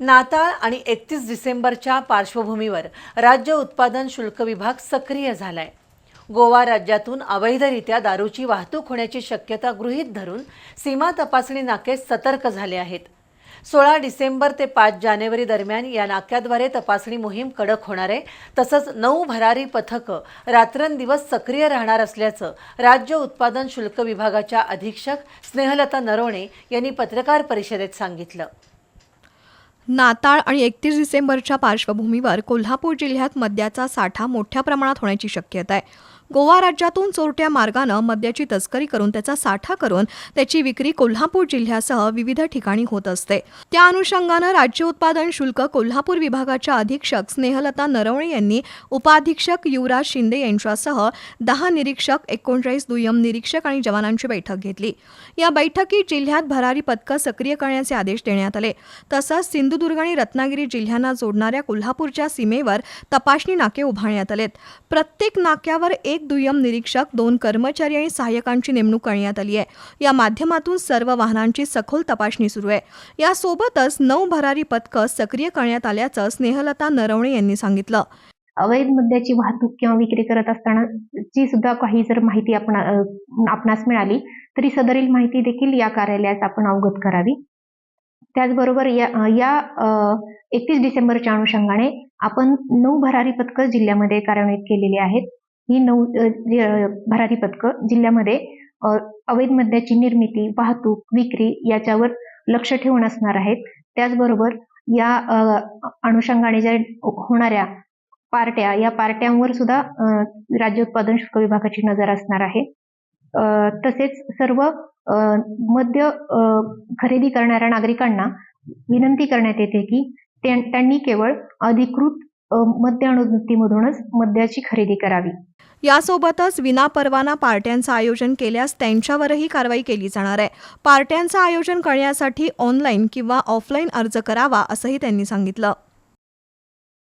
नाताळ आणि एकतीस डिसेंबरच्या पार्श्वभूमीवर राज्य उत्पादन शुल्क विभाग सक्रिय झालाय. गोवा राज्यातून अवैधरित्या दारूची वाहतूक होण्याची शक्यता गृहीत धरून सीमा तपासणी नाके सतर्क झाले आहेत. सोळा डिसेंबर ते पाच जानेवारी दरम्यान या नाक्याद्वारे तपासणी मोहीम कडक होणार आहे. तसंच नऊ भरारी पथकं रात्रंदिवस सक्रिय राहणार असल्याचं राज्य उत्पादन शुल्क विभागाच्या अधीक्षक स्नेहलता नरवणे यांनी पत्रकार परिषदेत सांगितलं. नाताळ आणि एकतीस डिसेंबरच्या पार्श्वभूमीवर कोल्हापूर जिल्ह्यात मद्याचा साठा मोठ्या प्रमाणात होण्याची शक्यता आहे. गोवा राज्यातून चोरट्या मार्गानं मद्याची तस्करी करून त्याचा साठा करून त्याची विक्री कोल्हापूर जिल्ह्यासह विविध ठिकाणी होत असते. त्या अनुषंगानं राज्य उत्पादन शुल्क कोल्हापूर विभागाच्या अधीक्षक स्नेहलता नरवणे यांनी उपाधीक्षक युवराज शिंदे यांच्यासह दहा निरीक्षक एकोणचाळीस दुय्यम निरीक्षक आणि जवानांची बैठक घेतली. या बैठकीत जिल्ह्यात भरारी पथकं सक्रिय करण्याचे आदेश देण्यात आले. तसंच सिंधुदुर्ग आणि रत्नागिरी जिल्ह्यांना जोडणाऱ्या कोल्हापूरच्या सीमेवर तपासणी नाके उभारण्यात आलेत. प्रत्येक नाक्यावर एक दुय्यम निरीक्षक दोन कर्मचारी आणि सहाय्यकांची नेमणूक करण्यात आली आहे. या माध्यमातून सर्व वाहनांची सखोल तपासणी सुरू आहे. यासोबतच नऊ भरारी पथकं सक्रिय करण्यात आल्याचं स्नेहलता नरवणे यांनी सांगितलं. अवैध मद्याची वाहतूक किंवा विक्री करत असताना ची सुद्धा काही जर माहिती आपण आपणास मिळाली तरी सदरील माहिती देखील या कार्यालयास आपण अवगत करावी. त्याचबरोबर या या एकतीस डिसेंबरच्या अनुषंगाने आपण नऊ भरारी पथकं जिल्ह्यामध्ये कार्यान्वित केलेली आहेत. ही नऊ भरारी पथकं जिल्ह्यामध्ये अवैध मद्याची निर्मिती वाहतूक विक्री याच्यावर लक्ष ठेवून असणार आहेत. त्याचबरोबर या अनुषंगाने ज्या होणाऱ्या पार्ट्या या पार्ट्यांवर सुद्धा अ, राज्य उत्पादन शुल्क विभागाची नजर असणार आहे. तसेच सर्व अ, मद्य अ, खरेदी करणाऱ्या नागरिकांना विनंती करण्यात येते की त्यांनी केवळ अधिकृत मद्य अनुमतीमधूनच मद्याची खरेदी करावी. यासोबतच विनापरवाना पार्ट्यांचं आयोजन केल्यास त्यांच्यावरही कारवाई केली जाणार आहे. पार्ट्यांचं आयोजन करण्यासाठी ऑनलाईन किंवा ऑफलाईन अर्ज करावा असंही त्यांनी सांगितलं.